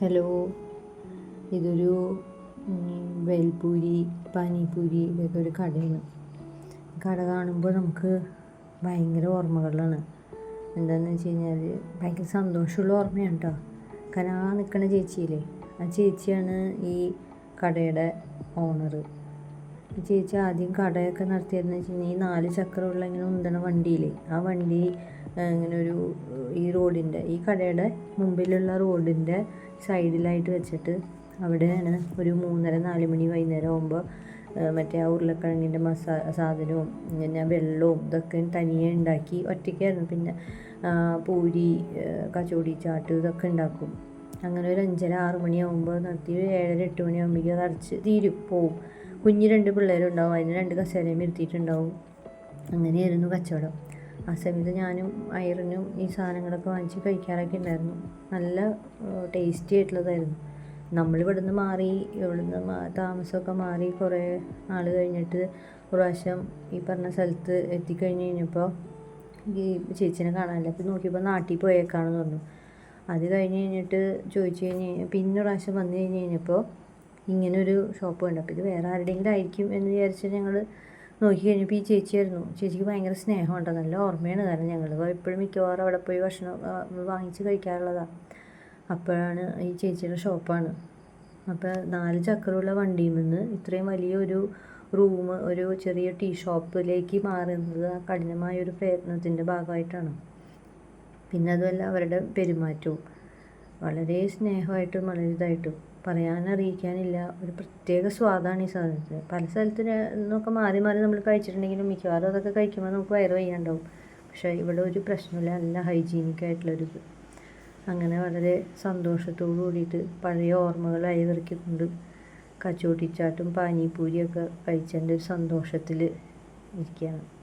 Hello. ഇതൊരു വെൽപൂരി പാനിപൂരി ഇതൊക്കെ ഒരു കടയാണ്. കട കാണുമ്പോൾ നമുക്ക് ഭയങ്കര ഓർമ്മകളാണ് എന്താണെന്ന് വെച്ച് കഴിഞ്ഞാൽ ഭയങ്കര സന്തോഷമുള്ള ഓർമ്മയാണ് കേട്ടോ കാരണം ആ നിൽക്കുന്ന ചേച്ചിയില്ലേ ആ ചേച്ചിയാണ് ഈ കടയുടെ ഓണർ ചേച്ചി ആദ്യം കടയൊക്കെ നടത്തിയതെന്ന് വെച്ച് കഴിഞ്ഞാൽ ഈ നാല് ചക്രമുള്ള ഇങ്ങനെ ഉന്തണ വണ്ടിയില്ലേ ആ വണ്ടി ഇങ്ങനെ ഒരു ഈ റോഡിന്റെ ഈ കടയുടെ മുമ്പിലുള്ള റോഡിന്റെ സൈഡിലായിട്ട് വെച്ചിട്ട് അവിടെയാണ് ഒരു മൂന്നര നാല് മണി വൈകുന്നേരം ആകുമ്പോൾ മറ്റേ ആ ഉരുളക്കിഴങ്ങിന്റെ മസാ സാധനവും പിന്നെ വെള്ളവും ഇതൊക്കെ തനിയെ ഉണ്ടാക്കി ഒറ്റയ്ക്കായിരുന്നു. പിന്നെ പൂരി കച്ചോടി ചാട്ട് ഇതൊക്കെ ഉണ്ടാക്കും. അങ്ങനെ ഒരു അഞ്ചര ആറ് മണിയാകുമ്പോൾ നടത്തി ഒരു ഏഴര എട്ട് മണിയാകുമ്പോഴേക്കും അത് അടച്ച് തീരും പോവും. കുഞ്ഞ് രണ്ട് പിള്ളേരുണ്ടാവും അതിന് രണ്ട് കസേരയും ഇരുത്തിയിട്ടുണ്ടാവും. അങ്ങനെയായിരുന്നു കച്ചവടം. ആ സമയത്ത് ഞാനും അയറിനും ഈ സാധനങ്ങളൊക്കെ വാങ്ങിച്ച് കഴിക്കാറൊക്കെ ഉണ്ടായിരുന്നു. നല്ല ടേസ്റ്റി ആയിട്ടുള്ളതായിരുന്നു. നമ്മളിവിടുന്ന് മാറി ഇവിടുന്ന് മാ- താമസമൊക്കെ മാറി കുറേ നാൾ കഴിഞ്ഞിട്ട് പ്രാവശ്യം ഈ പറഞ്ഞ സ്ഥലത്ത് എത്തിക്കഴിഞ്ഞ് കഴിഞ്ഞപ്പോൾ ഈ ചേച്ചീനെ കാണാനില്ല. അപ്പോൾ നോക്കിയപ്പോൾ നാട്ടിൽ പോയേക്കാണെന്ന് പറഞ്ഞു. അത് കഴിഞ്ഞ് കഴിഞ്ഞിട്ട് ചോദിച്ചു കഴിഞ്ഞ് പിന്നെ പ്രാവശ്യം വന്നു കഴിഞ്ഞ് കഴിഞ്ഞപ്പോൾ ഇങ്ങനൊരു ഷോപ്പ് കണ്ടു. അപ്പോൾ ഇത് വേറെ ആരുടെയെങ്കിലും ആയിരിക്കും എന്ന് വിചാരിച്ച് ഞങ്ങൾ നോക്കി കഴിഞ്ഞപ്പോൾ ഈ ചേച്ചിയായിരുന്നു. ചേച്ചിക്ക് ഭയങ്കര സ്നേഹമുണ്ട് നല്ല ഓർമ്മയാണ് കാരണം ഞങ്ങൾ എപ്പോഴും മിക്കവാറും അവിടെ പോയി ഭക്ഷണം വാങ്ങിച്ച് കഴിക്കാറുള്ളതാണ് അപ്പോഴാണ് ഈ ചേച്ചിയുടെ ഷോപ്പാണ്. അപ്പോൾ നാല് ചക്രമുള്ള വണ്ടിയിൽ നിന്ന് ഇത്രയും വലിയൊരു റൂം ഒരു ചെറിയ ടീ ഷോപ്പിലേക്ക് മാറുന്നത് ആ കഠിനമായ ഒരു പ്രയത്നത്തിന്റെ ഭാഗമായിട്ടാണ്. പിന്നെ അതുമല്ല അവരുടെ പെരുമാറ്റവും. വളരെ സ്നേഹമായിട്ടും വളരെ ഇതായിട്ടും പറയാനറിയിക്കാനില്ല ഒരു പ്രത്യേക സ്വാദാണ് ഈ സാധനത്തിന്. പല സ്ഥലത്ത് നിന്നൊക്കെ മാറി മാറി നമ്മൾ കഴിച്ചിട്ടുണ്ടെങ്കിലും മിക്കവാറും അതൊക്കെ കഴിക്കുമ്പോൾ നമുക്ക് വയറ് വയ്യാണ്ടാവും. പക്ഷേ ഇവിടെ ഒരു പ്രശ്നമില്ല. നല്ല ഹൈജീനിക് ആയിട്ടുള്ളൊരു ഇത്. അങ്ങനെ വളരെ സന്തോഷത്തോടു കൂടിയിട്ട് പഴയ ഓർമ്മകൾ അയവിറക്കിക്കൊണ്ട് കച്ചോട്ടിച്ചാട്ടും പാനിപൂരിയൊക്കെ കഴിച്ചതിന്റെ ഒരു സന്തോഷത്തിൽ ഇരിക്കുകയാണ്.